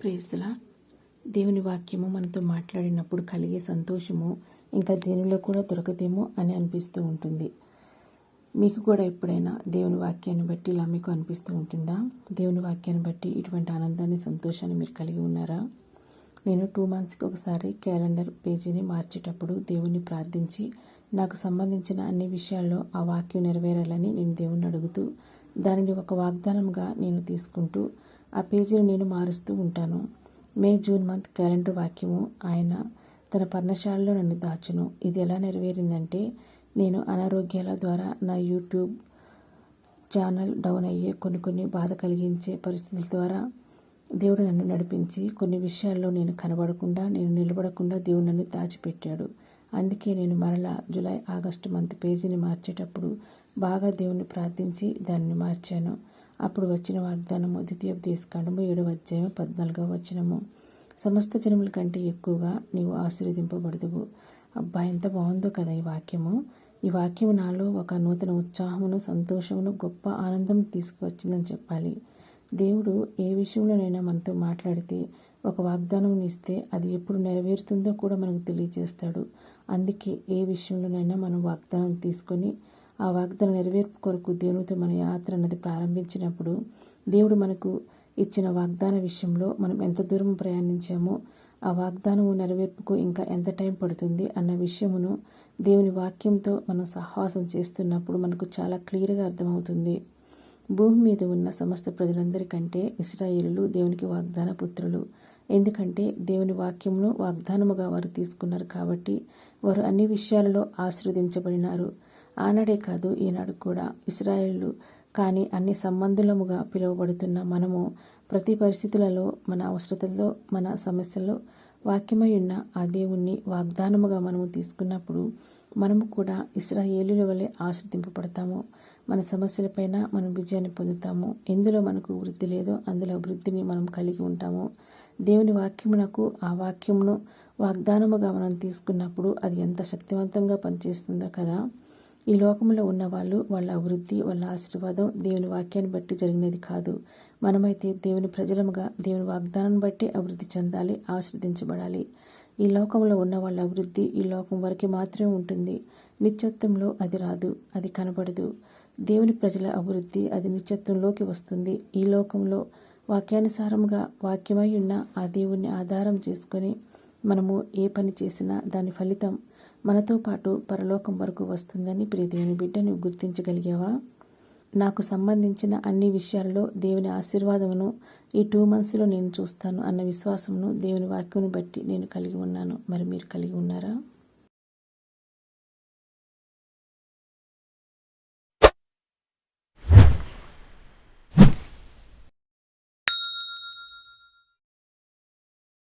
ప్రేజ్లా దేవుని వాక్యము మనతో మాట్లాడినప్పుడు కలిగే సంతోషము ఇంకా దేనిలో కూడా దొరకదేమో అని అనిపిస్తూ ఉంటుంది. మీకు కూడా ఎప్పుడైనా దేవుని వాక్యాన్ని బట్టి ఇలా మీకు అనిపిస్తూ ఉంటుందా? దేవుని వాక్యాన్ని బట్టి ఇటువంటి ఆనందాన్ని సంతోషాన్ని మీరు కలిగి ఉన్నారా? నేను టూ మంత్స్కి ఒకసారి క్యాలెండర్ పేజీని మార్చేటప్పుడు దేవుణ్ణి ప్రార్థించి నాకు సంబంధించిన అన్ని విషయాల్లో ఆ వాక్యం నెరవేరాలని నేను దేవుణ్ణి అడుగుతూ దానిని ఒక వాగ్దానంగా నేను తీసుకుంటూ ఆ పేజీని నేను మారుస్తూ ఉంటాను. మే జూన్ మంత్ క్యాలెండర్ వాక్యము. ఆయన తన పర్ణశాలలో నన్ను దాచును. ఇది ఎలా నెరవేరిందంటే నేను అనారోగ్యాల ద్వారా నా యూట్యూబ్ ఛానల్ డౌన్ అయ్యే కొన్ని కొన్ని బాధ కలిగించే పరిస్థితుల ద్వారా దేవుడు నన్ను నడిపించి కొన్ని విషయాల్లో నేను కనబడకుండా నేను నిలబడకుండా దేవుడు నన్ను దాచిపెట్టాడు. అందుకే నేను మరలా జూలై ఆగస్టు మంత్ పేజీని మార్చేటప్పుడు బాగా దేవుణ్ణి ప్రార్థించి దాన్ని మార్చాను. అప్పుడు వచ్చిన వాగ్దానము ద్వితీయోపదేశకాండము ఏడవ అధ్యాయం పద్నాలుగవ వచనము. సమస్త జనముల కంటే ఎక్కువగా నీవు ఆశీర్వదింపబడదువు. అబ్బా ఎంత బాగుందో కదా ఈ వాక్యము. ఈ వాక్యము నాలో ఒక నూతన ఉత్సాహమును సంతోషమును గొప్ప ఆనందం తీసుకువచ్చిందని చెప్పాలి. దేవుడు ఏ విషయంలోనైనా మనతో మాట్లాడితే ఒక వాగ్దానం ఇస్తే అది ఎప్పుడు నెరవేరుతుందో కూడా మనకు తెలియజేస్తాడు. అందుకే ఏ విషయంలోనైనా మనం వాగ్దానం తీసుకొని ఆ వాగ్దానం నెరవేర్పు కొరకు దేవునితో మన యాత్ర అన్నది ప్రారంభించినప్పుడు దేవుడు మనకు ఇచ్చిన వాగ్దాన విషయంలో మనం ఎంత దూరం ప్రయాణించామో ఆ వాగ్దానము నెరవేర్పుకు ఇంకా ఎంత టైం పడుతుంది అన్న విషయమును దేవుని వాక్యంతో మనం సహవాసం చేస్తున్నప్పుడు మనకు చాలా క్లియర్గా అర్థమవుతుంది. భూమి మీద ఉన్న సమస్త ప్రజలందరికంటే ఇస్రాయిలు దేవునికి వాగ్దాన పుత్రులు. ఎందుకంటే దేవుని వాక్యమును వాగ్దానముగా వారు తీసుకున్నారు కాబట్టి వారు అన్ని విషయాలలో ఆశీర్వదించబడినారు. ఆనాడే కాదు ఈనాడు కూడా. ఇస్రాయేళ్ళు కానీ అన్ని సంబంధులముగా పిలువబడుతున్న మనము ప్రతి పరిస్థితులలో మన అవసరతల్లో మన సమస్యల్లో వాక్యమై ఉన్న ఆ దేవుణ్ణి వాగ్దానముగా మనము తీసుకున్నప్పుడు మనము కూడా ఇస్రాయేలుల వలె ఆశ్రదింపబడతాము. మన సమస్యలపైన మనం విజయాన్ని పొందుతాము. ఎందులో మనకు వృద్ధి లేదో అందులో వృద్ధిని మనం కలిగి ఉంటాము. దేవుని వాక్యమునకు ఆ వాక్యమును వాగ్దానముగా మనం తీసుకున్నప్పుడు అది ఎంత శక్తివంతంగా పనిచేస్తుందో కదా. ఈ లోకంలో ఉన్న వాళ్ళు వాళ్ళ అభివృద్ధి వాళ్ళ ఆశీర్వాదం దేవుని వాక్యాన్ని బట్టి జరిగినది కాదు. మనమైతే దేవుని ప్రజలముగా దేవుని వాగ్దానం బట్టి అభివృద్ధి చెందాలి ఆశీర్వదించబడాలి. ఈ లోకంలో ఉన్న వాళ్ళ అభివృద్ధి ఈ లోకం వరకు మాత్రమే ఉంటుంది. నిత్యత్వంలో అది రాదు అది కనబడదు. దేవుని ప్రజల అభివృద్ధి అది నిత్యత్వంలోకి వస్తుంది. ఈ లోకంలో వాక్యానుసారంగా వాక్యమై ఉన్న ఆ దేవుణ్ణి ఆధారం చేసుకొని మనము ఏ పని చేసినా దాని ఫలితం మనతో పాటు పరలోకం వరకు వస్తుందని ప్రియదేవుని బిడ్డ నువ్వు గుర్తించగలిగావా? నాకు సంబంధించిన అన్ని విషయాల్లో దేవుని ఆశీర్వాదమును ఈ టూ మంత్స్లో నేను చూస్తాను అన్న విశ్వాసమును దేవుని వాక్యమును బట్టి నేను కలిగి ఉన్నాను. మరి మీరు కలిగి ఉన్నారా?